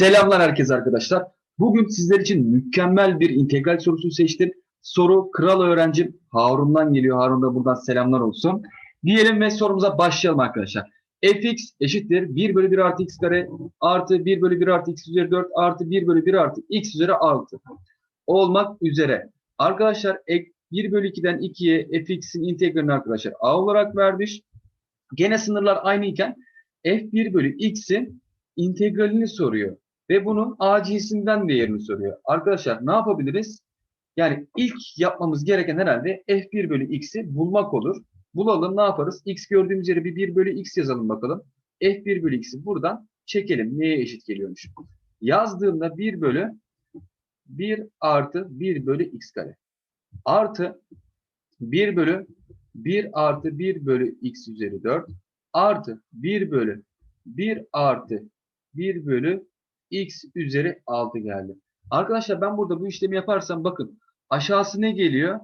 Selamlar herkese arkadaşlar. Bugün sizler için mükemmel bir integral sorusu seçtim. Soru kral öğrencim Harun'dan geliyor. Harun da buradan selamlar olsun. Diyelim ve sorumuza başlayalım arkadaşlar. fx eşittir 1 bölü 1 artı x kare artı 1 bölü 1 artı x üzeri 4 artı 1 bölü 1 artı x üzeri 6 olmak üzere. Arkadaşlar ek 1 bölü 2'den 2'ye fx'in integralini arkadaşlar a olarak vermiş. Gene sınırlar aynı iken f1 bölü x'in integralini soruyor. Ve bunun a cinsinden değerini soruyor. Arkadaşlar ne yapabiliriz? Yani ilk yapmamız gereken herhalde f1 bölü x'i bulmak olur. Bulalım ne yaparız? x gördüğümüz yere bir 1 bölü x yazalım bakalım. f1 bölü x'i buradan çekelim. Neye eşit geliyormuş? Yazdığımda 1 bölü 1 artı 1 bölü x kare. Artı 1 bölü 1 artı 1 bölü x üzeri 4 artı 1 bölü 1 artı 1 bölü x üzeri 6 geldi. Arkadaşlar ben burada bu işlemi yaparsam bakın aşağısı ne geliyor?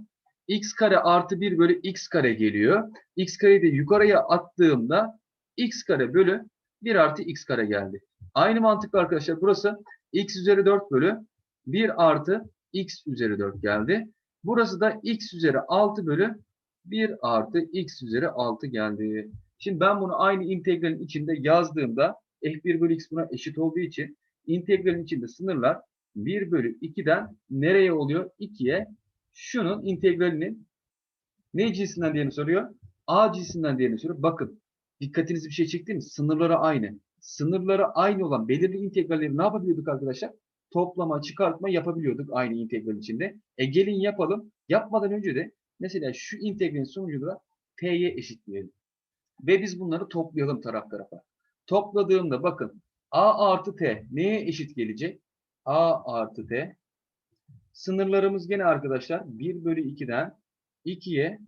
x kare artı 1 bölü x kare geliyor. x kareyi de yukarıya attığımda x kare bölü 1 artı x kare geldi. Aynı mantıkla arkadaşlar burası x üzeri 4 bölü 1 artı x üzeri 4 geldi. Burası da x üzeri 6 bölü 1 artı x üzeri 6 geldi. Şimdi ben bunu aynı integralin içinde yazdığımda f1 bölü x buna eşit olduğu için integralin içinde sınırlar 1 bölü 2'den nereye oluyor? 2'ye şunun integralinin ne cinsinden diye soruyor? A cinsinden diye soruyor. Bakın dikkatinizi bir şey çekti mi? Sınırları aynı. Sınırları aynı olan belirli integralleri ne yapabiliyorduk arkadaşlar? Toplama, çıkartma yapabiliyorduk aynı integral içinde. E gelin yapalım. Yapmadan önce de mesela şu integralin sonucunu da t'ye eşitleyelim. Ve biz bunları toplayalım taraf tarafa. Topladığımda bakın a artı t neye eşit gelecek? a artı t. Sınırlarımız gene arkadaşlar 1 bölü 2'den 2'ye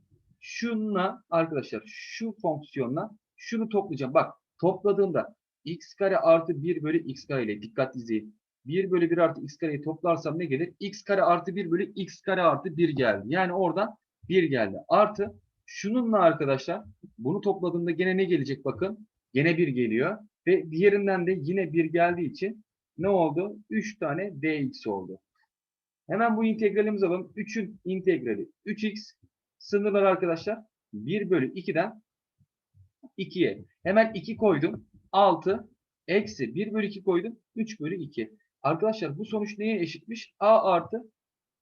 şunla arkadaşlar şu fonksiyonla şunu toplayacağım. Bak topladığımda x kare artı 1 bölü x kare ile dikkat izleyin. 1 bölü 1 artı x kareyi toplarsam ne gelir? x kare artı 1 bölü x kare artı 1 geldi. Yani oradan 1 geldi. Artı şununla arkadaşlar bunu topladığımda gene ne gelecek bakın. Gene 1 geliyor. Ve diğerinden de yine 1 geldiği için ne oldu? 3 tane dx oldu. Hemen bu integralimizi alalım. 3'ün integrali 3x. Sınırlar arkadaşlar 1 bölü 2'den 2'ye. Hemen 2 koydum. 6 eksi 1 bölü 2 koydum. 3 bölü 2. Arkadaşlar bu sonuç neye eşitmiş? A artı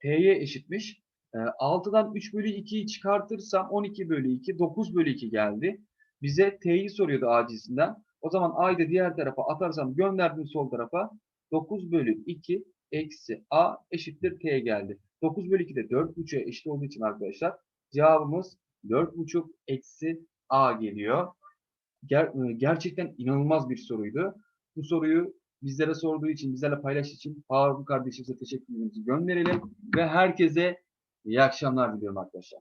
T'ye eşitmiş. E, 6'dan 3 bölü 2'yi çıkartırsam 12 bölü 2 9 bölü 2 geldi. Bize T'yi soruyordu A cinsinden. O zaman A'yı da diğer tarafa atarsam gönderdim sol tarafa. 9 bölü 2 eksi A eşittir T geldi. 9 bölü 2 de 4,5'e eşit olduğu için arkadaşlar cevabımız 4,5 eksi A geliyor. Ger gerçekten inanılmaz bir soruydu. Bu soruyu bizlere sorduğu için, bizlerle paylaştığı için Harun kardeşimize teşekkürlerimizi gönderelim. Ve herkese iyi akşamlar diliyorum arkadaşlar.